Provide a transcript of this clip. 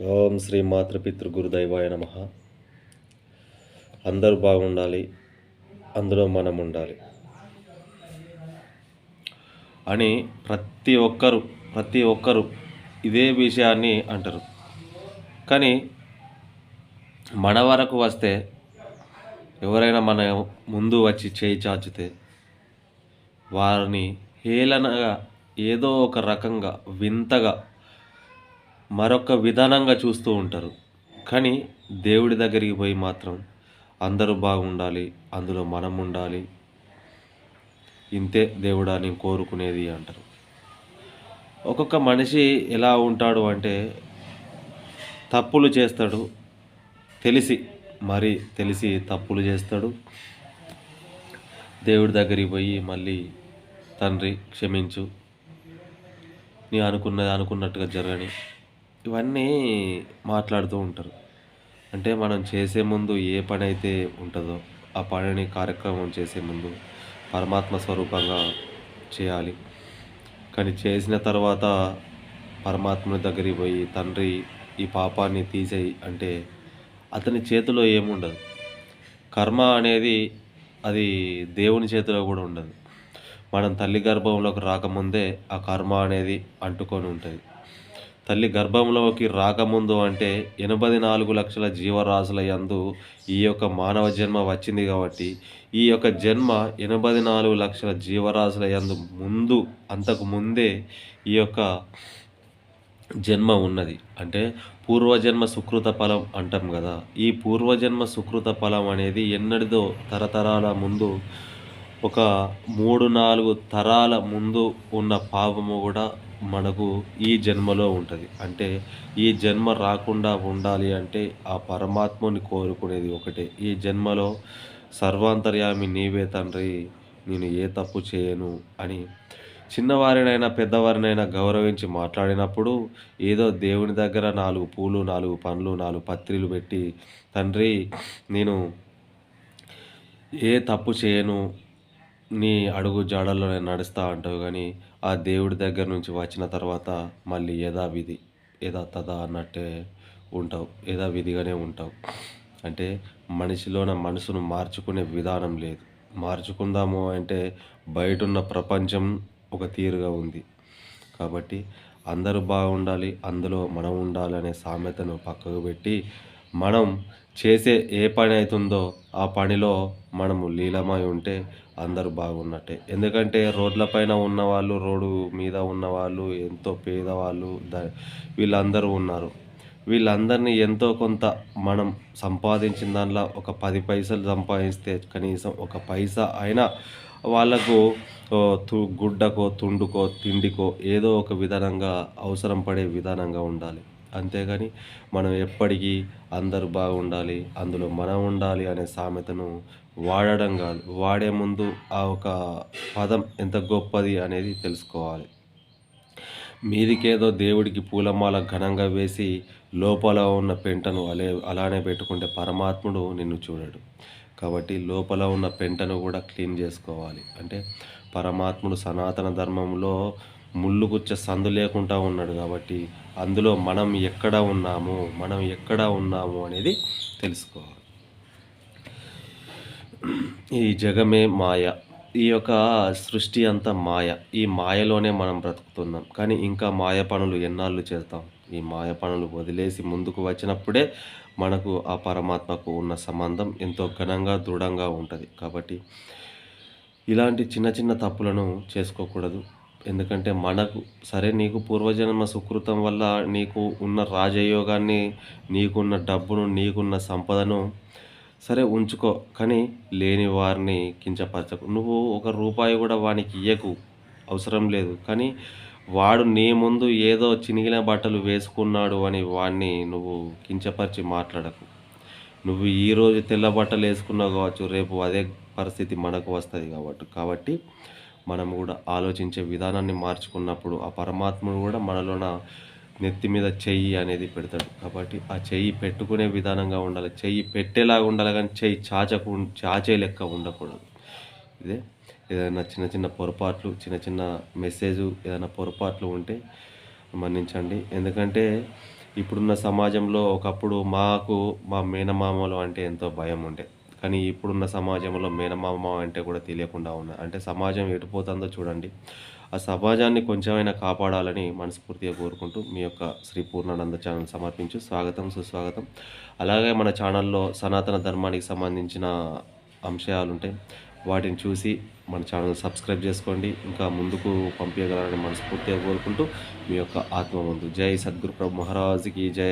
ఓం శ్రీ మాతృపితృ గురుదైవాయ నమ. అందరూ బాగుండాలి అందులో మనం ఉండాలి అని ప్రతి ఒక్కరు ప్రతి ఒక్కరు ఇదే విషయాన్ని అంటారు. కానీ మన వరకు వస్తే ఎవరైనా మన ముందు వచ్చి చేయి చాచితే వారిని హేళనగా ఏదో ఒక రకంగా వింతగా మరొక విధానంగా చూస్తూ ఉంటారు. కానీ దేవుడి దగ్గరికి పోయి మాత్రం అందరూ బాగుండాలి అందులో మనం ఉండాలి. ఇంతే దేవుడా నేను కోరుకునేది అంటారు. ఒక్కొక్క మనిషి ఎలా ఉంటాడు అంటే తప్పులు చేస్తాడు తెలిసి మరి తెలిసి తప్పులు చేస్తాడు. దేవుడి దగ్గరికి పోయి మళ్ళీ తండ్రి క్షమించు. నీ అనుకున్నది అనుకున్నట్టుగా జరగని ఇవన్నీ మాట్లాడుతూ ఉంటారు. అంటే మనం చేసే ముందు ఏ పని అయితే ఉంటుందో ఆ పనిని కార్యక్రమం చేసే ముందు పరమాత్మ స్వరూపంగా చేయాలి. కానీ చేసిన తర్వాత పరమాత్మ దగ్గరికి పోయి తండ్రి ఈ పాపాన్ని తీసేయి అంటే అతని చేతిలో ఏముండదు. కర్మ అనేది అది దేవుని చేతిలో కూడా ఉండదు. మనం తల్లి గర్భంలోకి రాకముందే ఆ కర్మ అనేది అంటుకొని ఉంటుంది. తల్లి గర్భంలోకి రాకముందు అంటే ఎనభై నాలుగు లక్షల జీవరాశుల యందు ఈ యొక్క మానవ జన్మ వచ్చింది కాబట్టి ఈ యొక్క జన్మ ఎనభై నాలుగు లక్షల జీవరాశుల యందు ముందు అంతకు ముందే ఈ యొక్క జన్మ ఉన్నది. అంటే పూర్వజన్మ సుకృత ఫలం అంటాం కదా. ఈ పూర్వజన్మ సుకృత ఫలం అనేది ఎన్నటిదో తరతరాల ముందు ఒక మూడు నాలుగు తరాల ముందు ఉన్న పాపము కూడా మనకు ఈ జన్మలో ఉంటుంది. అంటే ఈ జన్మ రాకుండా ఉండాలి అంటే ఆ పరమాత్మని కోరుకునేది ఒకటే. ఈ జన్మలో సర్వాంతర్యామి నీవే తండ్రి నేను ఏ తప్పు చేయను అని చిన్నవారినైనా పెద్దవారినైనా గౌరవించి మాట్లాడినప్పుడు ఏదో దేవుని దగ్గర నాలుగు పూలు నాలుగు పండ్లు నాలుగు పత్రిలు పెట్టి తండ్రి నేను ఏ తప్పు చేయను నీ అడుగు జాడల్లో నేను నడుస్తా అంటావు. కానీ ఆ దేవుడి దగ్గర నుంచి వచ్చిన తర్వాత మళ్ళీ యథావిధి యథా తదా అన్నట్టే ఉంటావు. యథావిధిగానే ఉంటావు. అంటే మనిషిలోన మనసును మార్చుకునే విధానం లేదు. మార్చుకుందాము అంటే బయట ఉన్న ప్రపంచం ఒక తీరుగా ఉంది. కాబట్టి అందరూ బాగుండాలి అందులో మనం ఉండాలనే సామెతను పక్కకు పెట్టి మనం చేసే ఏ పని అవుతుందో ఆ పనిలో మనము లీలమై ఉంటే అందరూ బాగున్నట్టే. ఎందుకంటే రోడ్లపైన ఉన్నవాళ్ళు రోడ్డు మీద ఉన్నవాళ్ళు ఎంతో పేదవాళ్ళు ద వీళ్ళందరూ ఉన్నారు. వీళ్ళందరినీ ఎంతో కొంత మనం సంపాదించిన దానిలో ఒక పది పైసలు సంపాదిస్తే కనీసం ఒక పైసా అయినా వాళ్ళకు తు గుడ్డకో తుండుకో తిండికో ఏదో ఒక విధానంగా అవసరం పడే విధానంగా ఉండాలి. అంతేగాని మనం ఎప్పటికీ అందరూ బాగుండాలి అందులో మనం ఉండాలి అనే సామెతను వాడడం కాదు. వాడే ముందు ఆ ఒక పదం ఎంత గొప్పది అనేది తెలుసుకోవాలి. మీదికేదో దేవుడికి పూలమాల ఘనంగా వేసి లోపల ఉన్న పెంటను అలే అలానే పెట్టుకుంటే పరమాత్ముడు నిన్ను చూడడు. కాబట్టి లోపల ఉన్న పెంటను కూడా క్లీన్ చేసుకోవాలి. అంటే పరమాత్ముడు సనాతన ధర్మంలో ముళ్ళు గుచ్చ సందు లేకుండా ఉన్నాడు కాబట్టి అందులో మనం ఎక్కడ ఉన్నాము మనం ఎక్కడ ఉన్నాము అనేది తెలుసుకోవాలి. ఈ జగమే మాయ ఈ యొక్క సృష్టి అంతా మాయ ఈ మాయలోనే మనం బ్రతుకుతున్నాం. కానీ ఇంకా మాయ పనులు ఎన్నాళ్ళు చేస్తాం ఈ మాయ పనులు వదిలేసి ముందుకు వచ్చినప్పుడే మనకు ఆ పరమాత్మకు ఉన్న సంబంధం ఎంతో ఘనంగా దృఢంగా ఉంటుంది. కాబట్టి ఇలాంటి చిన్న చిన్న తప్పులను చేసుకోకూడదు. ఎందుకంటే మనకు సరే నీకు పూర్వజన్మ సుకృతం వల్ల నీకు ఉన్న రాజయోగాన్ని నీకున్న డబ్బును నీకున్న సంపదను సరే ఉంచుకో కానీ లేని వారిని కించపరచకు. నువ్వు ఒక రూపాయి కూడా వానికి ఇయ్యకు అవసరం లేదు. కానీ వాడు నీ ముందు ఏదో చినిగిన బట్టలు వేసుకున్నాడు అని వాడిని నువ్వు కించపరిచి మాట్లాడకు. నువ్వు ఈరోజు తెల్ల బట్టలు వేసుకున్నావు కావచ్చు రేపు అదే పరిస్థితి మనకు వస్తుంది కాబట్టి కాబట్టి మనం కూడా ఆలోచించే విధానాన్ని మార్చుకున్నప్పుడు ఆ పరమాత్ముడు కూడా మనలోన నెత్తి మీద చెయ్యి అనేది పెడతాడు. కాబట్టి ఆ చెయ్యి పెట్టుకునే విధానంగా ఉండాలి. చెయ్యి పెట్టేలాగా ఉండాలి కానీ చెయ్యి చాచకు చాచే లెక్క ఉండకూడదు. ఇదే ఏదైనా చిన్న చిన్న పొరపాట్లు చిన్న చిన్న మెసేజ్ ఏదైనా పొరపాట్లు ఉంటే మన్నించండి. ఎందుకంటే ఇప్పుడున్న సమాజంలో ఒకప్పుడు మాకు మా మేనమామలు అంటే ఎంతో భయం ఉండే. కానీ ఇప్పుడున్న సమాజంలో మేనమామ అంటే కూడా తెలియకుండా ఉన్నది అంటే సమాజం ఎటుపోతుందో చూడండి. ఆ సమాజాన్ని కొంచెమైనా కాపాడాలని మనస్ఫూర్తిగా కోరుకుంటూ మీ యొక్క శ్రీ పూర్ణానంద ఛానల్ సమర్పించు. స్వాగతం సుస్వాగతం. అలాగే మన ఛానల్లో సనాతన ధర్మానికి సంబంధించిన అంశాలు ఉంటాయి వాటిని చూసి మన ఛానల్ సబ్స్క్రైబ్ చేసుకోండి. ఇంకా ముందుకు పంపించగలరని మనస్ఫూర్తిగా కోరుకుంటూ మీ యొక్క ఆత్మ ముందు జై సద్గురు ప్రభు మహారాజుకి జై.